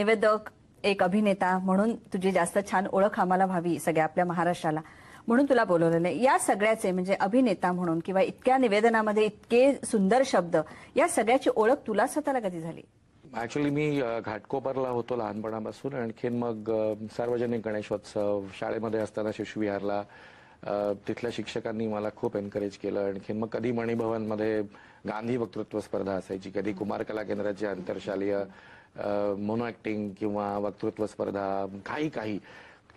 निवेदक एक अभिनेता म्हणून तुझी जास्त छान ओळख आम्हाला व्हावी सगळ्या आपल्या महाराष्ट्राला. म्हणून तुला बोलवलेलं आहे. या सगळ्याचे म्हणजे अभिनेता म्हणून किंवा इतक्या निवेदनामध्ये इतके सुंदर शब्द या सगळ्याची ओळख तुला स्वतःला कधी झाली? ऍक्च्युली मी घाटकोपरला होतो लहानपणापासून. आणखीन मग सार्वजनिक गणेशोत्सव शाळेमध्ये असताना शिशुविहारला तिथल्या शिक्षकांनी मला खूप एनकरेज केलं. आणखीन मग कधी मणिभवनमध्ये गांधी वक्तृत्व स्पर्धा असायची कधी कुमार कला केंद्राची आंतरशालीय मोनो ऍक्टिंग किंवा वक्तृत्व स्पर्धा काही काही.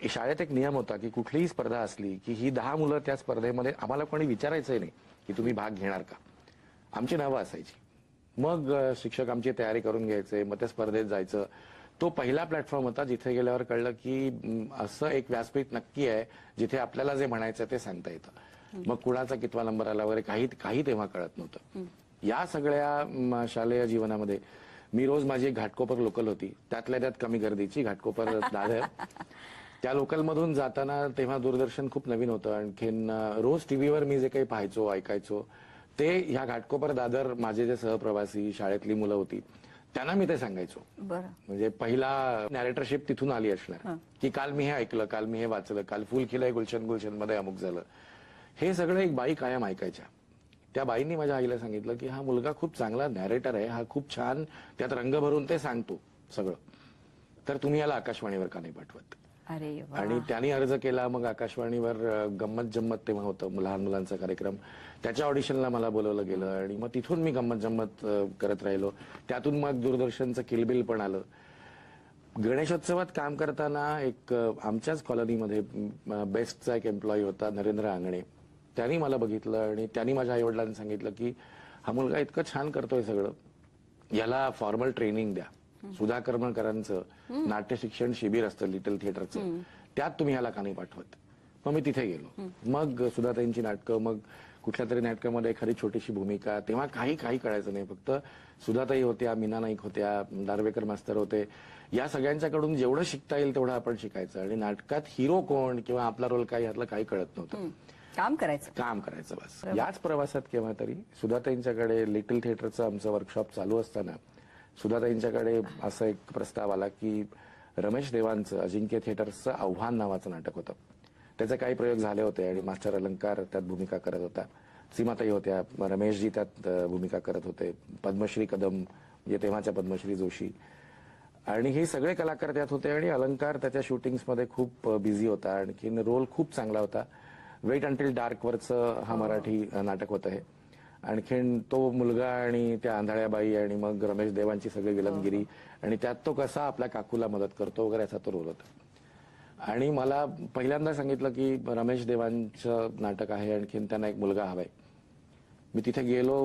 शाळेत एक नियम होता की कुठलीही स्पर्धा असली की ही दहा मुलं त्या स्पर्धेमध्ये आम्हाला कोणी विचारायचंय नाही की तुम्ही भाग घेणार का. आमची नावं असायची. मग शिक्षक आमची तयारी करून घ्यायचे मग त्या स्पर्धेत जायचं. तो पहिला प्लॅटफॉर्म होता जिथे गेल्यावर कळलं की असं एक व्यासपीठ नक्की आहे जिथे आपल्याला जे म्हणायचं ते सांगता येतं. मग कुणाचा कितवा नंबर आला वगैरे काही काही तेव्हा कळत नव्हतं. या सगळ्या शालेय जीवनामध्ये मी रोज माझी एक घाटकोपर लोकल होती. त्यातल्या त्यात कमी गर्दीची घाटकोपर दादर. त्या लोकलमधून जाताना तेव्हा दूरदर्शन खूप नवीन होतं. आणखीन रोज टीव्हीवर मी जे काही पाहायचो ऐकायचो ते ह्या घाटकोपर दादर माझे जे सहप्रवासी शाळेतली मुलं होती त्यांना मी ते सांगायचो. म्हणजे पहिला नॅरेटरशिप तिथून आली असणार. की काल मी हे ऐकलं काल मी हे वाचलं काल फुल खिलय गुलशन गुलशनमध्ये अमुक झालं. हे सगळं एक बाई कायम ऐकायच्या. त्या बाईंनी माझ्या आईला सांगितलं की हा मुलगा खूप चांगला नॅरेटर आहे हा खूप छान त्यात रंग भरून ते सांगतो सगळं. तर तुम्ही याला आकाशवाणीवर का नाही पाठवत? अरे. आणि त्यांनी अर्ज केला मग आकाशवाणीवर गंमत जम्मत तेव्हा होतं लहान मुलांचा कार्यक्रम. त्याच्या ऑडिशनला मला बोलवलं गेलं आणि मग तिथून मी गंमत जम्मत करत राहिलो. त्यातून मग दूरदर्शनचं किलबिल पण आलं. गणेशोत्सवात काम करताना एक आमच्याच कॉलनीमध्ये बेस्टचा एक एम्प्लॉई होता नरेंद्र आंगणे. त्यांनी मला बघितलं आणि त्यांनी माझ्या आईवडिलांनी सांगितलं की हा मुलगा इतकं छान करतोय सगळं. याला फॉर्मल ट्रेनिंग द्या. सुधा करमळकरांचं नाट्य शिक्षण शिबिर असतं लिटल थिएटरचं त्यात तुम्ही ह्याला का नाही पाठवत? मग मी तिथे गेलो. मग सुधाताईंची नाटकं मग कुठल्या तरी नाटकामध्ये एखादी छोटीशी भूमिका तेव्हा काही काही कळायचं नाही. फक्त सुधाताई होत्या मीना नाईक होत्या दारवेकर मास्तर होते. या सगळ्यांच्याकडून जेवढं शिकता येईल तेवढं आपण शिकायचं. आणि नाटकात हिरो कोण किंवा आपला रोल काय यातलं काही कळत नव्हतं. काम करायचं. काम करायचं बस. याच प्रवासात केव्हा तरी सुधाताईंच्याकडे लिटिल थिएटरचं आमचं वर्कशॉप चालू असताना सुधाताईंच्याकडे असा एक प्रस्ताव आला की रमेश देवांचं अजिंक्य थिएटर्सचं आव्हान नावाचं नाटक होतं. त्याचे काही प्रयोग झाले होते आणि मास्टर अलंकार त्यात भूमिका करत होता. सीमाताई होत्या रमेशजी त्यात भूमिका करत होते. पद्मश्री कदम म्हणजे तेव्हाच्या पद्मश्री जोशी. आणि हे सगळे कलाकार त्यात होते आणि अलंकार त्याच्या शूटिंग्समध्ये खूप बिझी होता. आणखीन रोल खूप चांगला होता. वेट अंटील डार्क वरचं हा मराठी नाटक होतं हे. आणखीन तो मुलगा आणि त्या आंधळ्याबाई आणि मग रमेश देवांची सगळी विलनगिरी आणि त्यात तो कसा आपल्या काकूला मदत करतो वगैरे असा तो रोल होता. आणि मला पहिल्यांदा सांगितलं की रमेश देवांचं नाटक आहे आणखीन त्यांना एक मुलगा हवाय. मी तिथे गेलो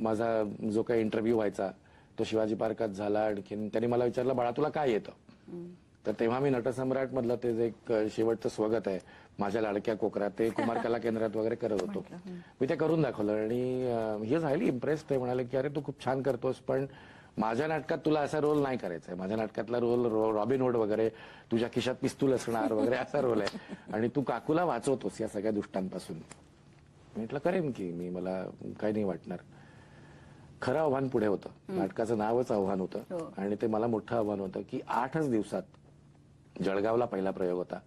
माझा जो काही इंटरव्ह्यू व्हायचा तो शिवाजी पार्कात झाला आणखीन त्यांनी मला विचारलं बाळा तुला काय येतं? तर तेव्हा मी नटसम्राट मधलं ते जे एक शेवटचं स्वगत आहे माझ्या लाडक्या कोकरात ते कुमार कला केंद्रात वगैरे करत होतो. मी ते करून दाखवलं आणि ही झाली इम्प्रेस ते म्हणाले की अरे तू खूप छान करतोस पण माझ्या नाटकात तुला असा रोल नाही करायचा आहे. माझ्या नाटकातला रोल रॉबिन हुड वगैरे तुझ्या खिशात पिस्तूल असणार वगैरे असा रोल आहे. आणि तू काकूला वाचवतोस या सगळ्या दुष्टांपासून. म्हटलं करेन की मी मला काही नाही वाटणार. खरं आव्हान पुढे होतं. नाटकाचं नावच आव्हान हो. होतं आणि ते मला मोठं आव्हान होतं की आठच दिवसात जळगावला पहिला प्रयोग होता.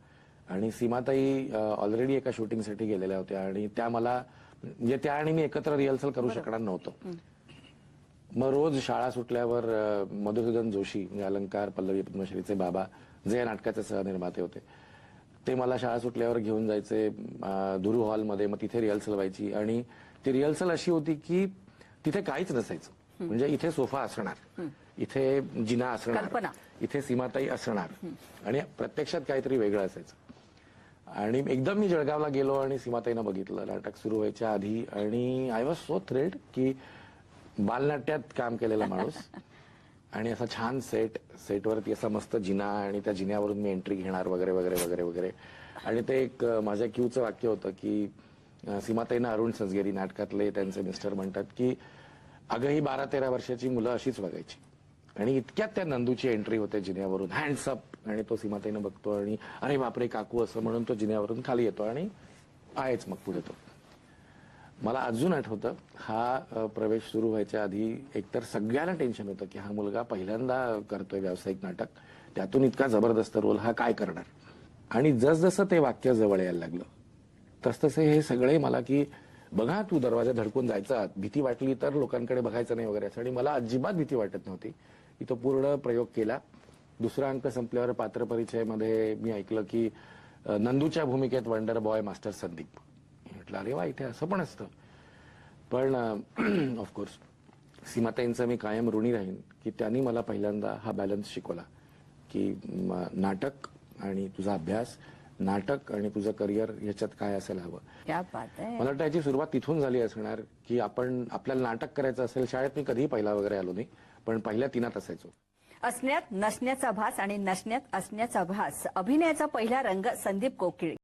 आणि सीमाताई ऑलरेडी एका शूटिंगसाठी गेलेल्या होत्या. आणि त्या मला म्हणजे त्या आणि मी एकत्र रिहर्सल करू शकणार नव्हतो. मग रोज शाळा सुटल्यावर मधुसूदन जोशी म्हणजे अलंकार पल्लवी पद्मश्रीचे बाबा जे या नाटकाचे सहनिर्माते होते ते मला शाळा सुटल्यावर घेऊन जायचे दुरू हॉलमध्ये मग तिथे रिहर्सल व्हायची. आणि ती रिहर्सल अशी होती की तिथे काहीच नसायचं. म्हणजे इथे सोफा असणार इथे जिना असणार. इथे सीमाताई असणार. आणि प्रत्यक्षात काहीतरी वेगळं असायचं. आणि एकदम मी जळगावला गेलो आणि सीमाताईनं बघितलं. नाटक सुरू व्हायच्या आधी. आणि आय वॉज सो थ्रिल्ड की बालनाट्यात काम केलेला माणूस. आणि असा छान सेट सेटवरती असा मस्त जिना आणि त्या जिन्यावरून मी एंट्री घेणार वगैरे वगैरे वगैरे वगैरे. आणि ते एक माझ्या क्यूचं वाक्य होतं की सीमाताईनं अरुण संसगेरी नाटकातले त्यांचे मिस्टर म्हणतात की अगं ही बारा तेरा वर्षाची मुलं अशीच बघायची. आणि इतक्यात त्या नंदूची एंट्री होते जिन्यावरून. हँड्स अप आणि तो सीमाताईनं बघतो आणि अरे बापरे काकू असं म्हणून तो जिन्यावरून खाली येतो आणि आहेच मग पुढे तो. मला अजून आठवतं हा प्रवेश सुरू व्हायच्या आधी एकतर सगळ्यांना टेन्शन होतं की हा मुलगा पहिल्यांदा करतोय व्यावसायिक नाटक त्यातून इतका जबरदस्त रोल हा काय करणार? आणि जसजसं ते वाक्य जवळ यायला लागलं तसतसे हे सगळे मला की बघा तू दरवाजा धडकून जायचा भीती वाटली तर लोकांकडे बघायचं नाही वगैरे असं. आणि मला अजिबात भीती वाटत नव्हती. की तो पूर्ण प्रयोग केला. दुसरा अंक संपल्यावर पात्र परिचयामध्ये मी ऐकलं की नंदूच्या भूमिकेत वंडर बॉय मास्टर संदीप म्हटलं अरे वा इथे असं पण असतं. पण ऑफकोर्स सीमाताईंचं मी कायम ऋणी राहीन की त्यांनी मला पहिल्यांदा हा बॅलन्स शिकवला की नाटक आणि तुझा अभ्यास नाटक आणि तुझं करिअर याच्यात काय असायला हवं. मला वाटतं याची सुरुवात तिथून झाली असणार की आपण आपल्याला नाटक करायचं असेल शाळेत मी कधीही पहिला वगैरे आलो नाही पण पहिल्या तिनात असायचो. असण्यात नसण्याचा भास आणि नसण्यात असण्याचा भास. अभिनयाचा पहिला रंग संदीप कोकिळ.